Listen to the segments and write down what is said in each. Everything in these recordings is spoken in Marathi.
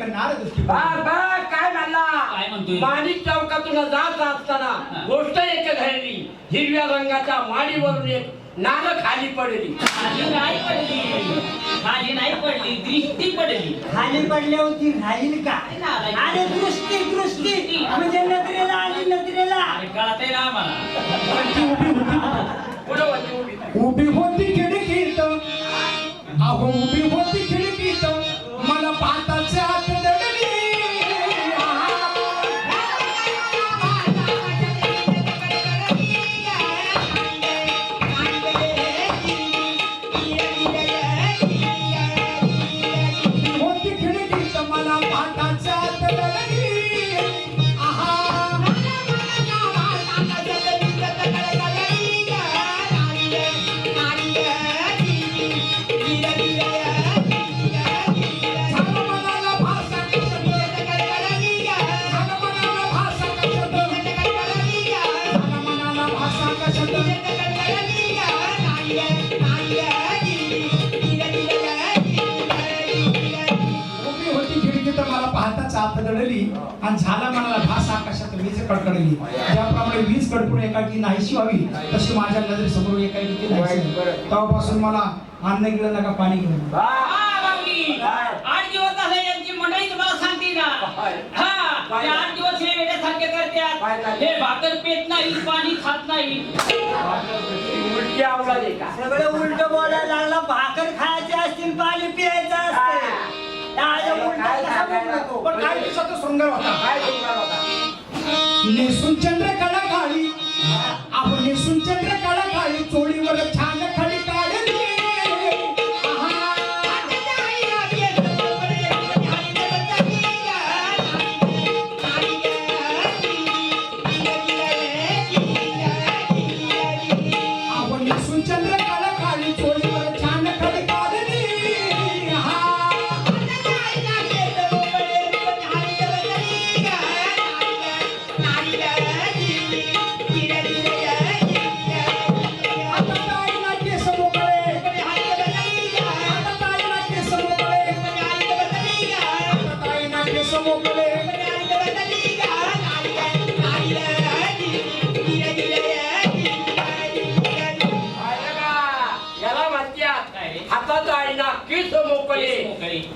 माडीवर एक नार दृष्टी बा पडली. बा काय म्हणला? काय म्हणतोय? माणिक चौकातून जात असताना. गोष्ट एक घडली. हिरव्या रंगाच्या माडीवरून एक नारळ खाली पडली. खाली नाही पडली. खाली नाही पडली दृष्टी पडली. खाली पडल्यावरती राहील का? नाही. अरे दृष्टी दृष्टी. म्हणजे नजरेला आली नजरेला. अरे कळत आहे ना आम्हाला. पण ती उभी होती. पुढे होती उभी. उभी होती खिडकीत अहो उभी होती. आणि झाला मनाला भास आकाशात वीज कडकडली. ज्याप्रमाणे वीज कडकडून एकाकी नाहीशी व्हावी तशी माझ्या नजरेसमोर एकाकी नाहीशी. तेव्हापासून मला अन्न गिळलं नका पाणी गिळलं बा. बावली. आठ दिवस झाले यांची मंडळी तुम्हाला सांगते ना. हा ते आठ दिवस हे वेड्यासारखे करतात? हे भाकर पेत नाही पाणी खात नाही. उलट बोलायला लागला. भाकर खायची असतील पाणी प्यायचं पण काय दिवसाचा शृंगार होता काय तुमचा होता नेसून चंद्र कला खाली आपण नेसून चंद्र कला खाली चोळीवर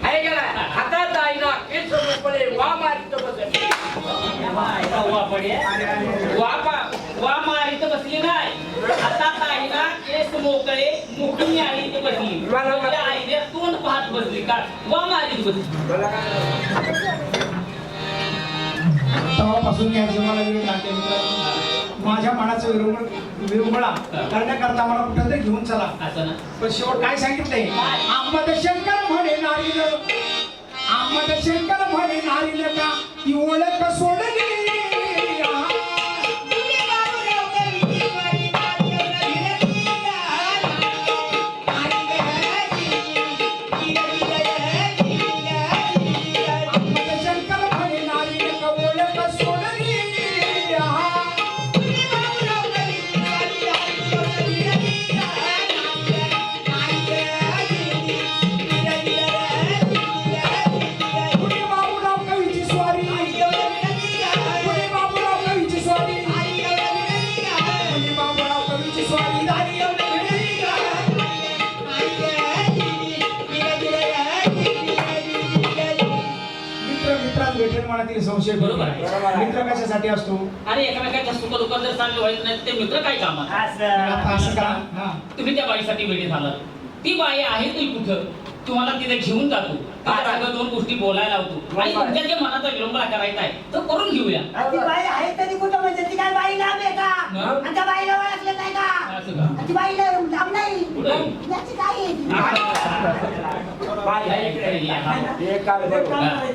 आहे का नाही? हातात आईना केस मोकळे वा मारित बसले वा वा पा- बसली नाही हातात केस मोकळे मुखणी आली इथं बसली मला- आईने तोंड पाहत बसली का वा मारीत बसली तेव्हापासून मी आज मला वेळ लागते माझ्या मनाचं विरोध विरंगुळा करण्याकरता मला कुठं तरी घेऊन चला. पण शेवट काय सांगितलंय? आंबट शंकर म्हणे नारील. आंबट शंकर म्हणे नारील का? ती ओळख सोडली? संशय बरोबर आहे. मित्र कशासाठी असतो? आणि एकामेकाच्या सुख दुःखात जर चांगलं व्हायचं नाही ते मित्र काय कामात आता असं हा. तुम्ही त्या बाईसाठी वेळी झालात ती बाई आहे कुठं? तुम्हाला तिथे घेऊन जातो. तिच्या दोन गोष्टी बोलायला लावतो. आणि तुमच्या जे मनाचा विलंबा करायचा आहे तो करून घेऊया. ती बाई आहे तरी कुठं ती काय बाई लांब आहे का? मग? आणि त्या बाईला ओळखलं नाही का? ती बाईला लांब नाही? याची काय.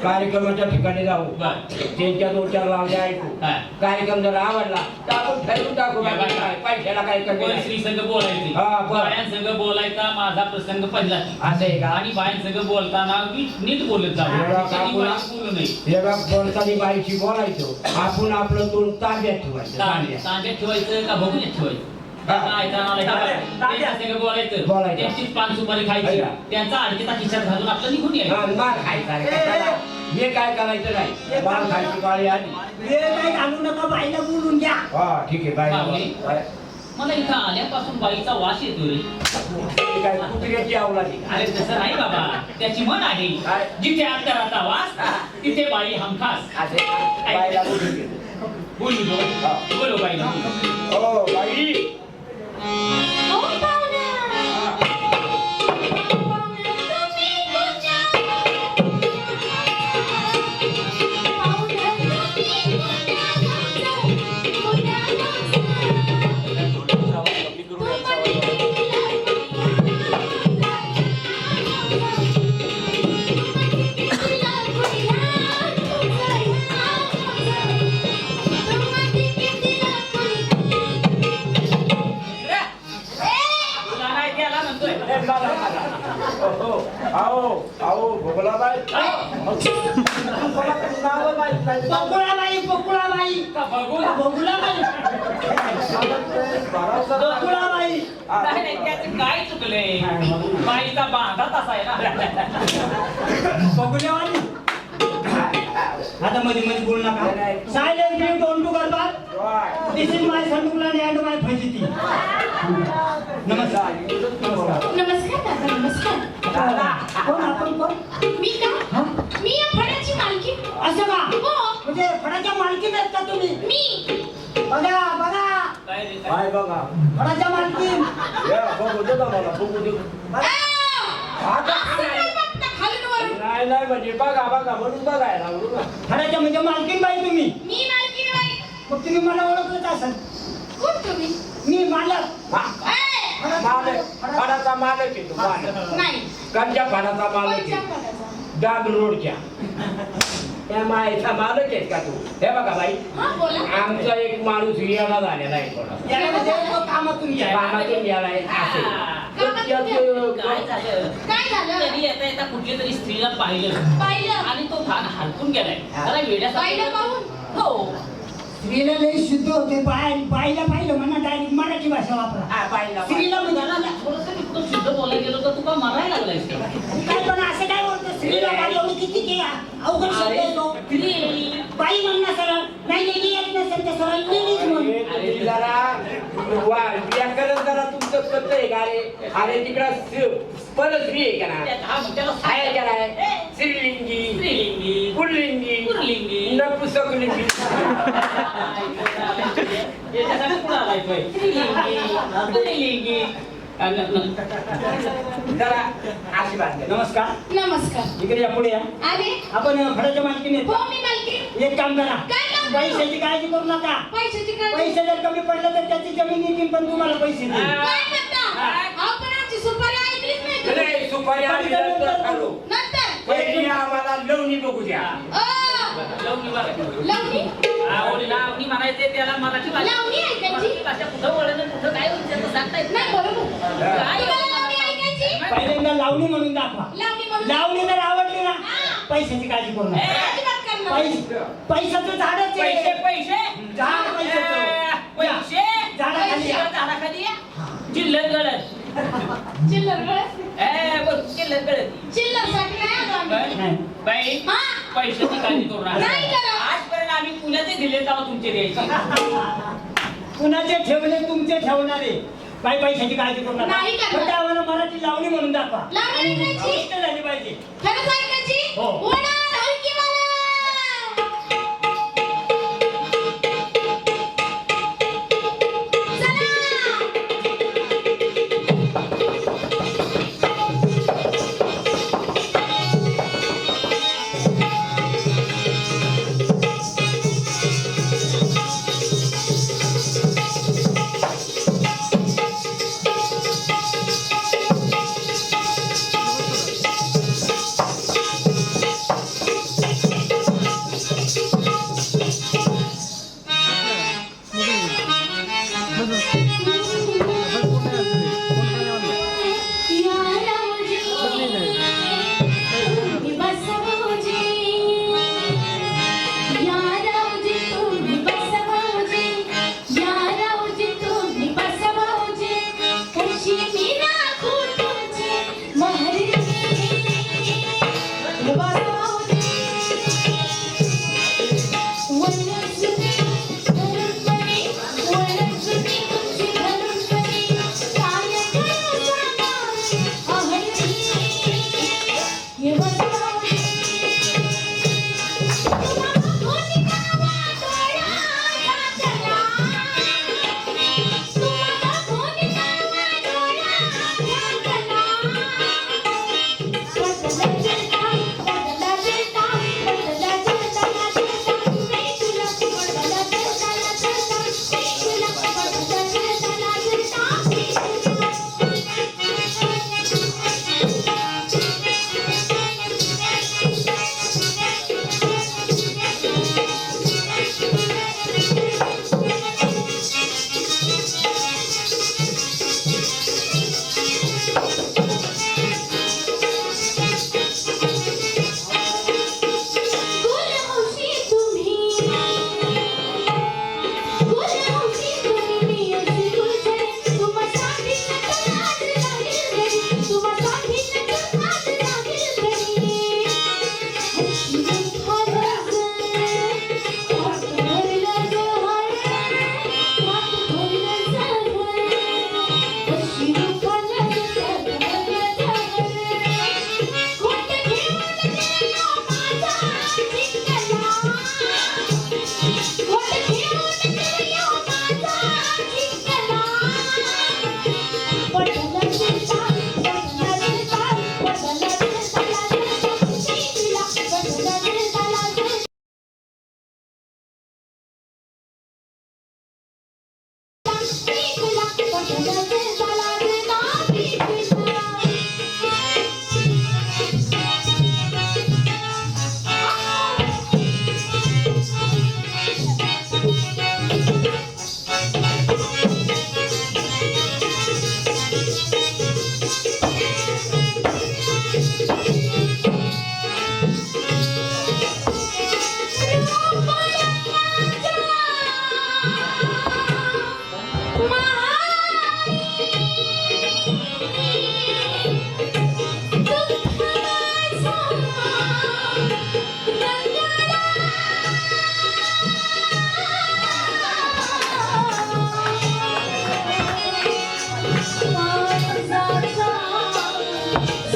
कार्यक्रमाच्या ठिकाणी जाऊ. त्यांच्या दोन चार लावल्या ऐकू. कार्यक्रम जर आवडला तर आपण ठरवून टाकू पैशाला काय संघ बोलायची? हा, माझा प्रसंग पहिला असं आहे का? आणि बायांसंग बोलताना मी नीट बोलत जाऊ. बोलताना बाईशी बोलायचं. आपण आपलं तोंड ताब्यात ठेवायचं ठेवायचं का बघून ठेवायचं? बोलायचं. त्यांचीच पान सुपारी खायची. ऐका. त्यांचा अडकेचा खिशात घालून आपलं निघून यायचं. हा, मार खायचा रे, कशाला? हे काय करायचं नाही? मार खायची पाळी आली. वेळ काही घालू नका बाईला बोलून घ्या. हा ठीक आहे बाय बावली. बाय. मला इथं आल्यापासून बाईचा वास येतो रे. हे काय कुत्र्याची अरे तसं नाही बाबा. त्याची म्हण आहे. काय? जिथे अंतराचा वास तिथे बाई हमखास. असे बायला बोलू दे. बोलू दो हा. बोलो बाई हो बाई संडुकला अँड माय फजिती नमस्कार. नमस्कार नमस्कार दादा नमस्कार. कोण आपण कोण? मी का? मी या फळाची मालकी. असं का? हो. म्हणजे फळाच्या मालकीन आहेत का तुम्ही? मी. बघा बघा. काय बघा. फळाच्या मालकीन. या, बघू दे मला बघू दे? नाही नाही म्हणजे बघा बघा म्हणून बघायला फळाच्या म्हणजे मालकीन बाई तुम्ही. मी मालकीण बाई. मग तुम्ही मला ओळखलंच असाल. कोण तुम्ही? मी मालक. हा, ए! मालक. फडाचा मालक आहे तो मालक. नाही. फडाचा मालक आहे? पदाचा? डाग रोडच्या त्या मायचा मालक आहेस का तू? हे बघा बाई. हा बोला. आमचा एक माणूस येणा झालेला आहे थोडा. याला म्हणजे तो कामातून असे. तर त्याचं- काय झालं? काय झालं? कधी येता येता कुठल्या तरी स्त्रीला पाहिलं. पाहिलं. आणि तो फार हलकून गेलाय. जरा वेड्यासारखा पाहिलं पाहून? हो. स्त्रीला लई शुद्ध होते बाय बाईला पाहिलं म्हणा डायरेक्ट मराठी भाषा वापरा हा, बाईला- स्त्रीला म्हणजे थोडंसं शुद्ध बोलायला गेलो तर तुका मरायला लागलायस का? काय पण असं काय स्त्रीला एवढी किती के अवघड शब्द येतो स्त्री. बाई म्हणणं सरळ. नाही लेडी येत नसेल तर सरळ लेडीज म्हण. अरे, तुम्ही जरा. वा व्याकरण जरा तुमचं कत आहे का रे? अरे तिकडं परस्त्री आहे का ना? हा, आहे का. नाही? स्त्रीलिंगी स्त्रीलिंगी. पुल्लिंगी पुल्लिंगी. नपुसकलिंगी. याच्यासाठी कुठं आलाय तो? स्त्रीलिंगी, पुल्लिंगी. अ, न- न- जरा आशीर्वाद. द्या. नमस्कार. नमस्कार. इकडे या पुढे या. आले? आपण मालकीने हो मी एक काम करा. काय काम? पैशाची काळजी करू नका. पैशाची काळजी? पैसे जर कमी पडले तर त्याची जमीन येतील पण तुम्हाला पैसे देईल. काय करता आपण आमची सुपारी ऐकलीच नाही तुम्ही. नाही, सुपारी आम्ही नंतर खालो. नंतर? पहिली आम्हाला लवणी बघू द्या. अ, लावणी? बघा. लावणी आवडी लावणी म्हणायचे त्याला मराठी भाषा लावणी ऐकायची भाषा कुठं कुठं काय होईल त्याचं सांगता येत नाही बरोबर. काय तुम्हाला लावणी ऐकायची? पहिल्यांदा लावणी म्हणून दाखवा. लावणी म्हणून? लावणी जर आवडली ना. पैशाची काळजी करू नका. पैसे पैशाचं झाडच पैसे आहे. पैसे झाड. ए, पैसे. झाडाखाली या. झाडाखाली. चिल्लर गळत. चिल्लर गळत? ए बोल चिल्लर गळत. चिल्लरसाठी नाही. बाई. पैशाची काळजी करू नका. नाही. आजपर्यंत आम्ही पुण्याचे दिले तेव्हा तुमचे द्यायचे कुणाचे ठेवले तुमचे ठेवणारे बाई पैशाची काळजी करू नका नाही करणार. फक्त आम्हाला मराठी लावणी म्हणून दाखवा लावणी आणि ऐकायची? अवश्य झाली पाहिजे खरंच ऐकायची हो. होणार Música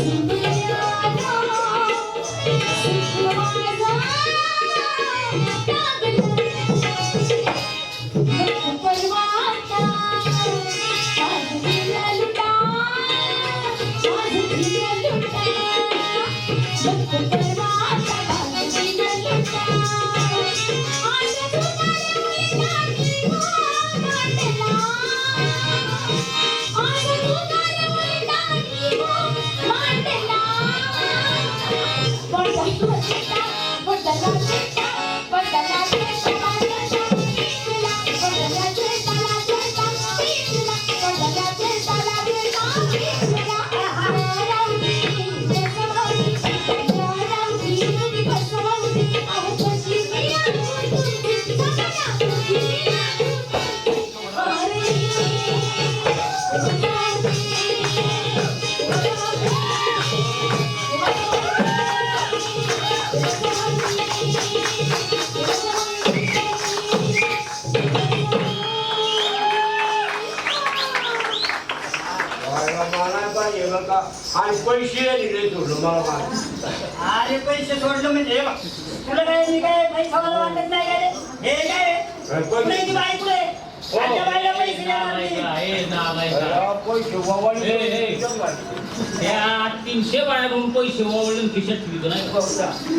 मला अरे पैसे सोडलं म्हणजे. तुला काय मी काय पैशावाला वाटत नाही काय? हे काय रे? कुठे ती बाई कुठे? तीनशे बाळावरून पैसे ओवळून खिशात ठेवतो नाही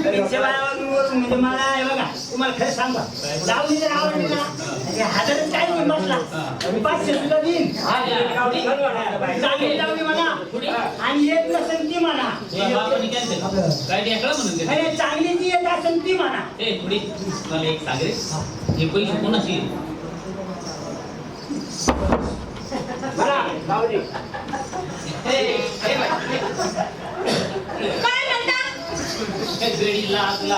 तीनशे बाळावरून म्हणजे मला हे बघा तुम्हाला खरं सांगा जाऊन जर आवडली ना हजारच काय घेऊन बसला मी पाचशे सुद्धा देईन चांगली म्हणा आणि येत नसेल ती म्हणा काय चांगली जी येत असेल ती म्हणा. थोडी मला एक सांग हे पैसे कोणाची मला जाऊ दे. ए, ए बाई, काय म्हणता? गडी लागला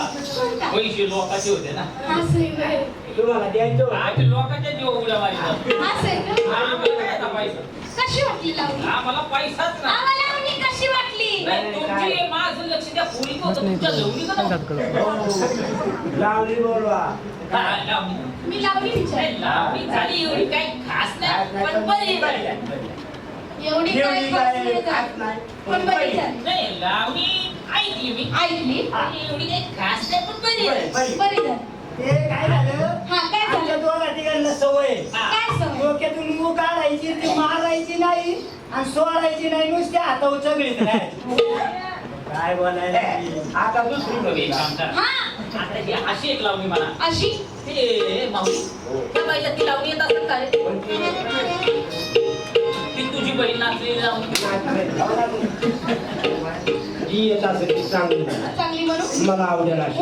पैसे लोकांचे होते ना. असे काय? तुम्हाला द्यायचं आज लोकांच्या जीव उड्या मारितात असे का? आम्हाला काय आता पैसा कशी वाटली लावणी? आम्हाला पैसाच नाही. आम्हाला लावणी कशी वाटली? नाही, तुमची माझं लक्ष त्या पोरीत होतं तुमच्या जवळीचं नव्हतं. लावली बोलवा हा, लावणी. मी लावणी विचार नाही, लावणी झाली एवढी काही खास नाही पण बरी झाली. एवढी काय खास नाही झाली. नाही. पण बरी झाली नाही लावणी ऐकली मी ऐकली एवढी काही खास नाही पण बरी झाली. बरी झाली ते काय झालं हा काय आमच्या झालं दोघा तिघांना सवय आहे. हा. काय सवय डोक्यातून काढायची ती मारायची नाही आणि सोडायची नाही नुसते हातावर चगळीत नाही काय बोलायला आता दुसरी बघ. हा. आता ही अशी एक लावणी म्हणा अशी? ए माऊली. त्या बाईला ती लावणी येत असेल का रे? ती तुझी बहीण नाचलेली लावणी. येत असेल ती चांगली. चांगली म्हणून? मला आवडेल अशी.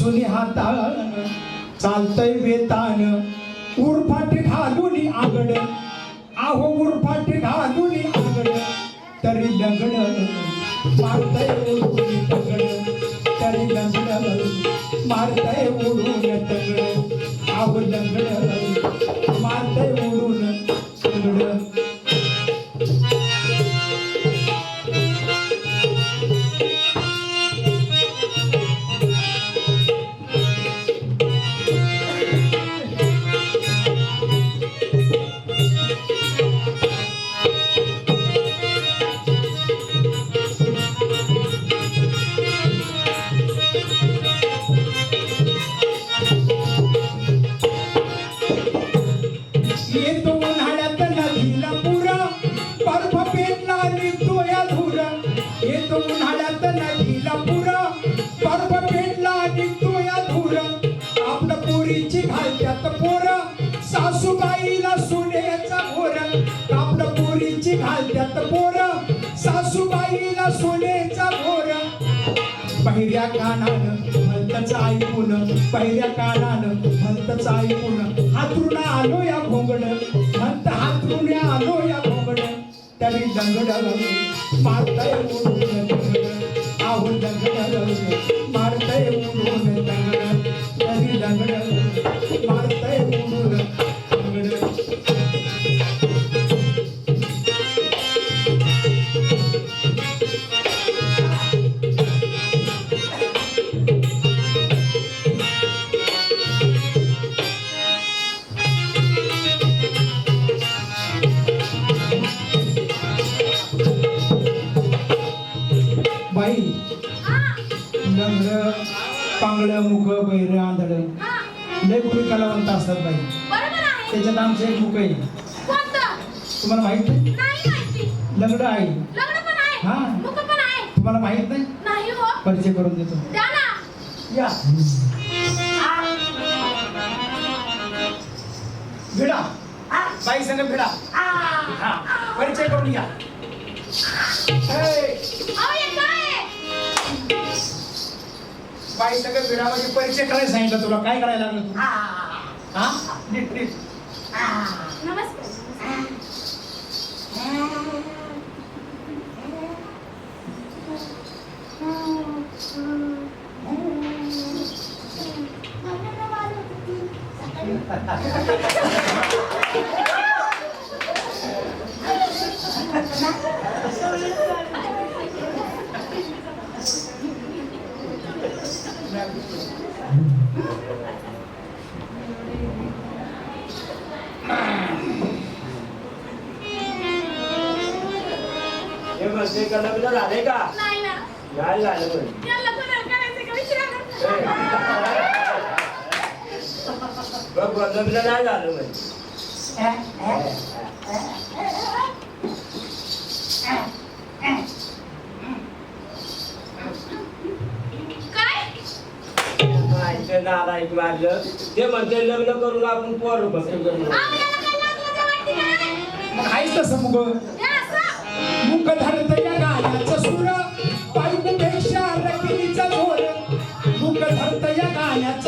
चापसुनी हातान चालतय वेतान उरफाट घालून आगड. आहो उरफाट घालून आगड. तरी लंगड मारतय उडून तगड तरी लंगड मारतय उडून दगड. आहो लंगड मारतय उडून दगड. सासूबाईला सोन्याचा घोर आपलं पोरीची घालत्यात पोर सासूबाईला सोन्याचा घोर पहिल्या कानानं भलतच ऐकून पहिल्या कानानं भलतच ऐकून हातरून आलो या भोंगड म्हणत हातरून आलो या भोंगड तरी दंगड मारता येऊन आहो दंगड. लंगड पांगड मुख बैर आंधळ. लय कुणी कलावंत असतात बाई. त्याच्यात आमचं एक मुख आहे तुम्हाला माहीत नाही? लंगड आहे. हा. तुम्हाला माहीत नाही? हो. परिचय करून देतो. या. भिडा. बाई संग भिडा. हा. परिचय करून घ्या? बाई संग भिडा म्हणजे परिचय करायला सांगितलं तुला. काय करायला लागलं तू? हा नीट नीट नमस्कार. हे म्हणते का लग्न झाले का? नाही ना. नाही झालं. त्याला करायचं का विचारा बघ बघ, लग्न नाही झालं म्हणे काय? माहिती नारायक मारलं ते म्हणते लग्न करून आपण पोर बसू अहो याला काय लागलं ते वाटते का नाही? मग आहेच तसं मुग. हे असं? मुख धरत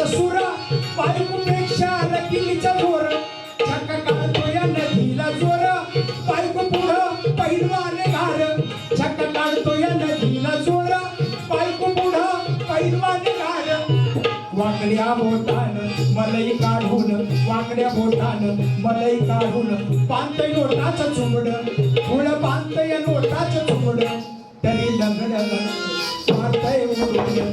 सूर बायकोपेक्षा रकिनीचा झोर छक काढतो या नदीला जोर. बायको पुढं पहिलवाने घार. छक काढतो या नदीला जोर. बायको पुढं पहिलवाने घार. वाकड्या बोटान मलई काढून वाकड्या बोटान मलई काढून पांतय नोटाचं चुंबड फुळ पांतय नोटाचं चुंबड तरी लग्न मारतय उडून.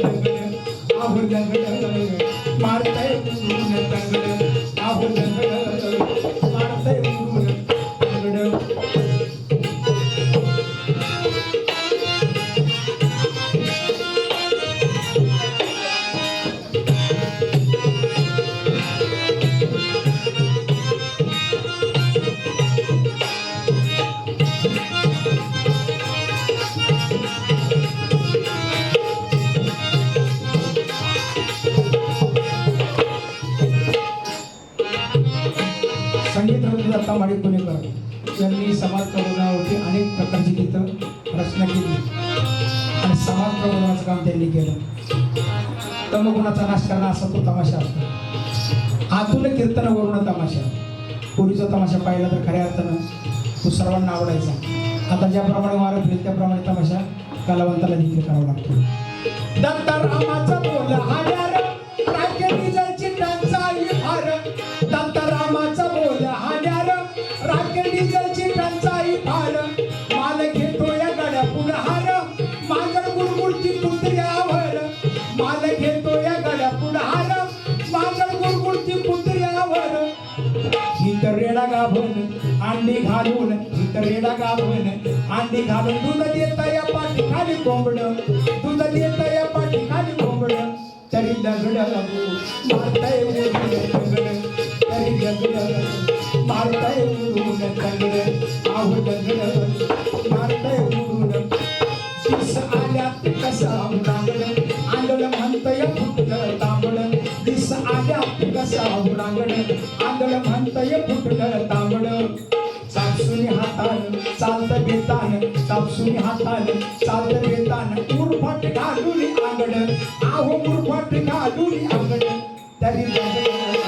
दत्ता माडी पुणेकर यांनी समाज प्रबोधनावरती अनेक प्रकारची गीतं रचना केली. आणि समाज प्रबोधनाचं काम त्यांनी केलं. तमगुणाचा नाश करणं असा तो तमाशा असतो. आतून कीर्तन वरून तमाशा. पूर्वीचा तमाशा पाहिला तर खऱ्या अर्थानं तो सर्वांना आवडायचा. आता ज्याप्रमाणे मारत होईल त्याप्रमाणे तमाशा कलावंताला देखील करावा लागतो. दत्ता रामाचा बोला रेडा अंडी घालून रेडा गाभण अंडी घालून दूध देता या पाठी खाली कोंबड दूध देता या पाठी खाली कोंबड. तरी दगड मारताय उडून दगड तरी दगड मारताय उडून दगड. आहो दगड मारताय उडून. दिस आल्यात कसा उडांगड म्हणतय फुटलं तांबड. दिस कसा म्हणतय फुटलं तांबड. सापसुनी हातान चालत बेतान सापसुनी हातान चालत बेतान उरफाट घालून आंगड आहो मुरफट घालून आंगड तरी